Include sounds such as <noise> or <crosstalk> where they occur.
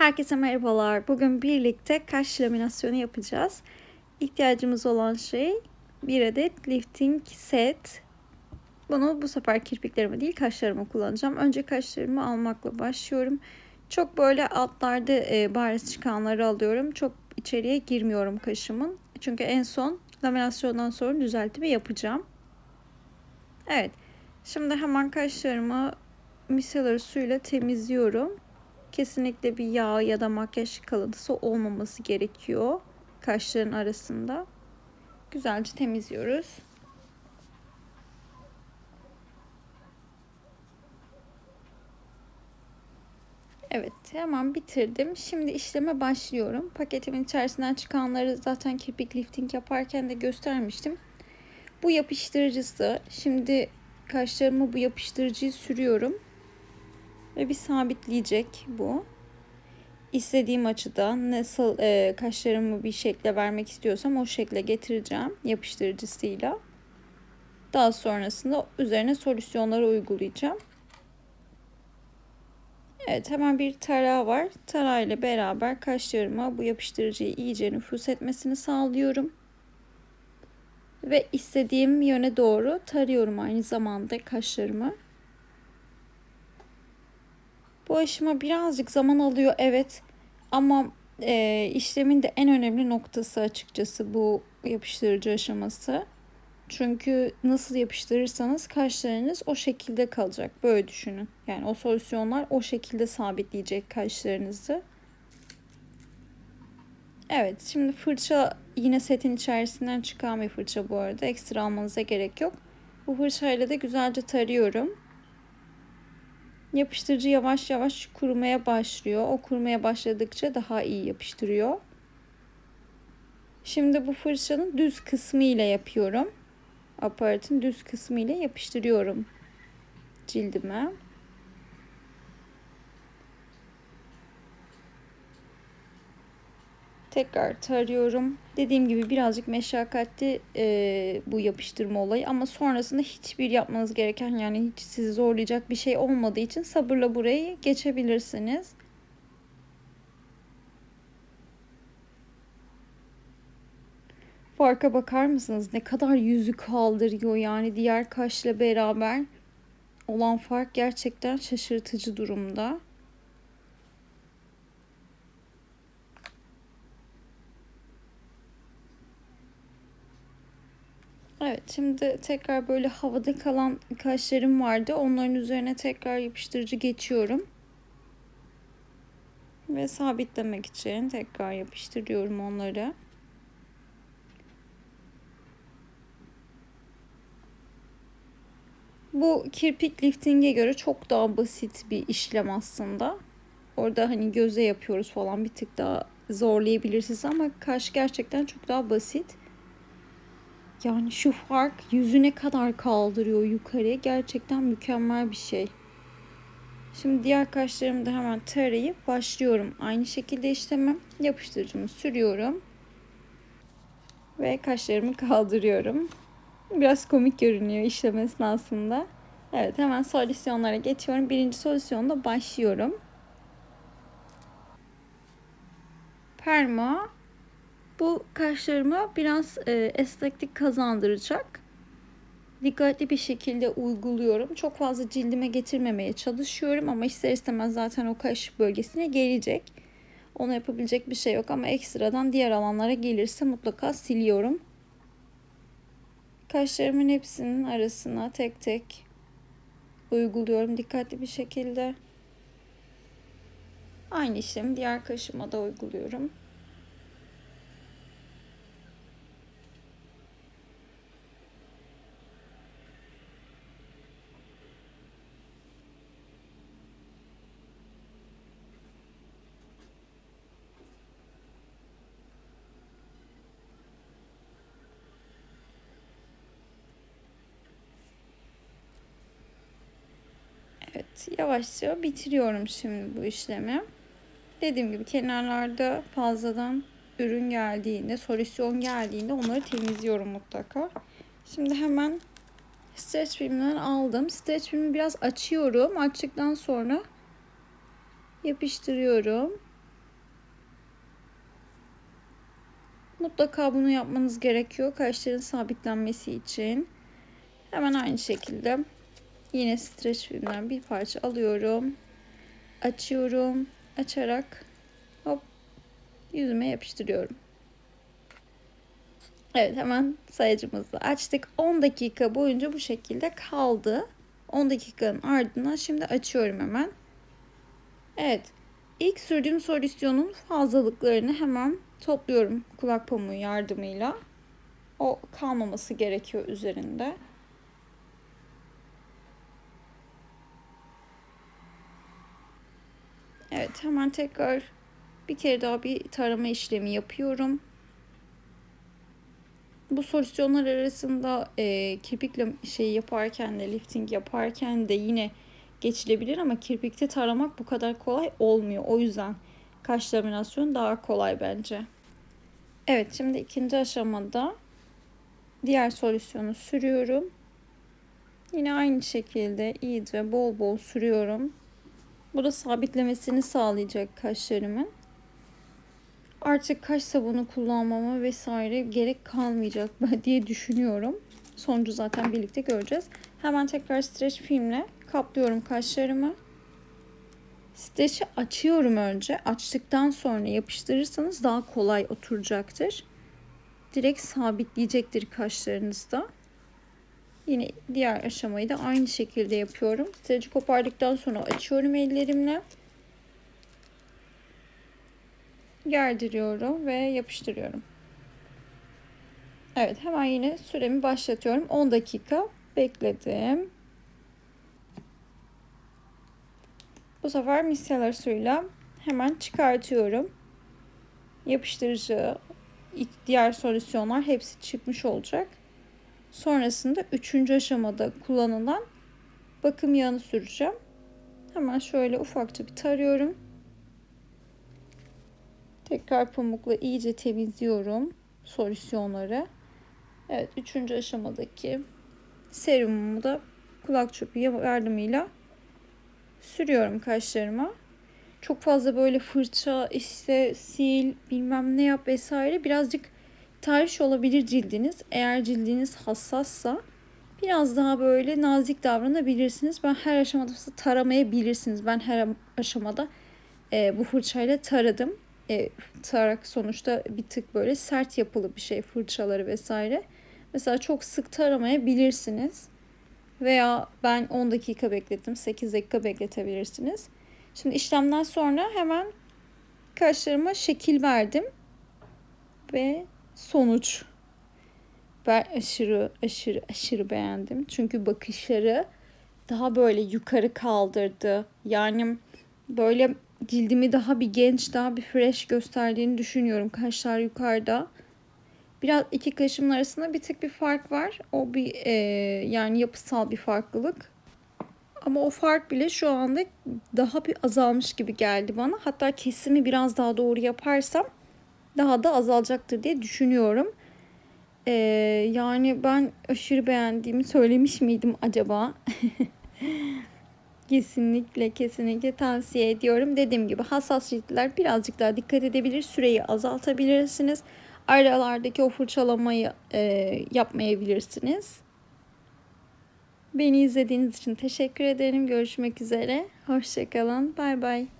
Herkese merhabalar. Bugün birlikte kaş laminasyonu yapacağız. İhtiyacımız olan şey bir adet lifting set. Bunu bu sefer kirpiklerime değil kaşlarıma kullanacağım. Önce kaşlarımı almakla başlıyorum. Çok böyle altlarda e, bariz çıkanları alıyorum. Çok içeriye girmiyorum kaşımın. Çünkü en son laminasyondan sonra düzeltimi yapacağım. Evet. Şimdi hemen kaşlarımı micellar suyla temizliyorum. Kesinlikle bir yağ ya da makyaj kalıntısı olmaması gerekiyor kaşların arasında. Güzelce temizliyoruz. Evet hemen bitirdim. Şimdi işleme başlıyorum. Paketimin içerisinden çıkanları zaten kirpik lifting yaparken de göstermiştim. Bu yapıştırıcısı. Şimdi kaşlarıma bu yapıştırıcıyı sürüyorum. Ve bir sabitleyecek bu. İstediğim açıda nasıl e, kaşlarımı bir şekle vermek istiyorsam o şekle getireceğim yapıştırıcısıyla. Daha sonrasında üzerine solüsyonları uygulayacağım. Evet hemen bir tarağı var. Tarağıyla beraber kaşlarıma bu yapıştırıcıyı iyice nüfus etmesini sağlıyorum. Ve istediğim yöne doğru tarıyorum aynı zamanda kaşlarımı. Bu aşama birazcık zaman alıyor evet ama e, işlemin de en önemli noktası açıkçası bu yapıştırıcı aşaması. Çünkü nasıl yapıştırırsanız kaşlarınız o şekilde kalacak. Böyle düşünün. Yani o solüsyonlar o şekilde sabitleyecek kaşlarınızı. Evet şimdi fırça yine setin içerisinden çıkan bir fırça bu arada. Ekstra almanıza gerek yok. Bu fırçayla da güzelce tarıyorum. Yapıştırıcı yavaş yavaş kurumaya başlıyor. O kurumaya başladıkça daha iyi yapıştırıyor. Şimdi bu fırçanın düz kısmı ile yapıyorum. Aparatın düz kısmı ile yapıştırıyorum cildime. Tekrar tarıyorum. Dediğim gibi birazcık meşakkatli e, bu yapıştırma olayı ama sonrasında hiçbir yapmanız gereken yani hiç sizi zorlayacak bir şey olmadığı için sabırla burayı geçebilirsiniz. Farka bakar mısınız? Ne kadar yüzü kaldırıyor yani diğer kaşla beraber olan fark gerçekten şaşırtıcı durumda. Evet şimdi tekrar böyle havada kalan kaşlarım vardı. Onların üzerine tekrar yapıştırıcı geçiyorum. Ve sabitlemek için tekrar yapıştırıyorum onları. Bu kirpik lifting'e göre çok daha basit bir işlem aslında. Orada hani göze yapıyoruz falan bir tık daha zorlayabilirsiniz ama kaş gerçekten çok daha basit. Yani şu fark yüzüne kadar kaldırıyor yukarıya. Gerçekten mükemmel bir şey. Şimdi diğer kaşlarımı da hemen tarayıp başlıyorum. Aynı şekilde işlemem. Yapıştırıcımı sürüyorum. Ve kaşlarımı kaldırıyorum. Biraz komik görünüyor işlem esnasında. Evet hemen solüsyonlara geçiyorum. Birinci solüsyonda başlıyorum. Perma bu kaşlarıma biraz e, esneklik kazandıracak. Dikkatli bir şekilde uyguluyorum. Çok fazla cildime getirmemeye çalışıyorum ama ister istemez zaten o kaş bölgesine gelecek. Onu yapabilecek bir şey yok ama ekstradan diğer alanlara gelirse mutlaka siliyorum. Kaşlarımın hepsinin arasına tek tek uyguluyorum dikkatli bir şekilde. Aynı işlemi diğer kaşıma da uyguluyorum. Evet yavaşça bitiriyorum şimdi bu işlemi. Dediğim gibi kenarlarda fazladan ürün geldiğinde, solüsyon geldiğinde onları temizliyorum mutlaka. Şimdi hemen streç filmden aldım. Streç filmi biraz açıyorum. Açtıktan sonra yapıştırıyorum. Mutlaka bunu yapmanız gerekiyor. Kaşların sabitlenmesi için. Hemen aynı şekilde yine streç filmden bir parça alıyorum. Açıyorum. Açarak hop yüzüme yapıştırıyorum. Evet hemen sayacımızı açtık. 10 dakika boyunca bu şekilde kaldı. 10 dakikanın ardından şimdi açıyorum hemen. Evet. İlk sürdüğüm solüsyonun fazlalıklarını hemen topluyorum kulak pamuğu yardımıyla. O kalmaması gerekiyor üzerinde. Hemen tekrar bir kere daha bir tarama işlemi yapıyorum. Bu solüsyonlar arasında e, kirpikle şey yaparken de lifting yaparken de yine geçilebilir ama kirpikte taramak bu kadar kolay olmuyor. O yüzden kaş laminasyonu daha kolay bence. Evet şimdi ikinci aşamada diğer solüsyonu sürüyorum. Yine aynı şekilde iyice bol bol sürüyorum. Bu da sabitlemesini sağlayacak kaşlarımın. Artık kaş sabunu kullanmama vesaire gerek kalmayacak <laughs> diye düşünüyorum. Sonucu zaten birlikte göreceğiz. Hemen tekrar streç filmle kaplıyorum kaşlarımı. Streç'i açıyorum önce. Açtıktan sonra yapıştırırsanız daha kolay oturacaktır. Direkt sabitleyecektir kaşlarınızda. Yine diğer aşamayı da aynı şekilde yapıyorum. Streç'i kopardıktan sonra açıyorum ellerimle. Gerdiriyorum ve yapıştırıyorum. Evet hemen yine süremi başlatıyorum. 10 dakika bekledim. Bu sefer micellar suyla hemen çıkartıyorum. Yapıştırıcı, diğer solüsyonlar hepsi çıkmış olacak. Sonrasında üçüncü aşamada kullanılan bakım yağını süreceğim. Hemen şöyle ufakça bir tarıyorum. Tekrar pamukla iyice temizliyorum solüsyonları. Evet üçüncü aşamadaki serumumu da kulak çöpü yardımıyla sürüyorum kaşlarıma. Çok fazla böyle fırça işte sil bilmem ne yap vesaire birazcık tahriş olabilir cildiniz. Eğer cildiniz hassassa biraz daha böyle nazik davranabilirsiniz. Ben her aşamada taramayabilirsiniz. Ben her aşamada e, bu fırçayla taradım. E, tarak sonuçta bir tık böyle sert yapılı bir şey fırçaları vesaire. Mesela çok sık taramayabilirsiniz. Veya ben 10 dakika beklettim. 8 dakika bekletebilirsiniz. Şimdi işlemden sonra hemen kaşlarıma şekil verdim. Ve sonuç. Ben aşırı aşırı aşırı beğendim. Çünkü bakışları daha böyle yukarı kaldırdı. Yani böyle cildimi daha bir genç, daha bir fresh gösterdiğini düşünüyorum. Kaşlar yukarıda. Biraz iki kaşımın arasında bir tık bir fark var. O bir e, yani yapısal bir farklılık. Ama o fark bile şu anda daha bir azalmış gibi geldi bana. Hatta kesimi biraz daha doğru yaparsam daha da azalacaktır diye düşünüyorum. Ee, yani ben aşırı beğendiğimi söylemiş miydim acaba? <laughs> kesinlikle kesinlikle tavsiye ediyorum. Dediğim gibi hassas ciltler birazcık daha dikkat edebilir. Süreyi azaltabilirsiniz. Aralardaki o fırçalamayı e, yapmayabilirsiniz. Beni izlediğiniz için teşekkür ederim. Görüşmek üzere. Hoşçakalın. Bay bay.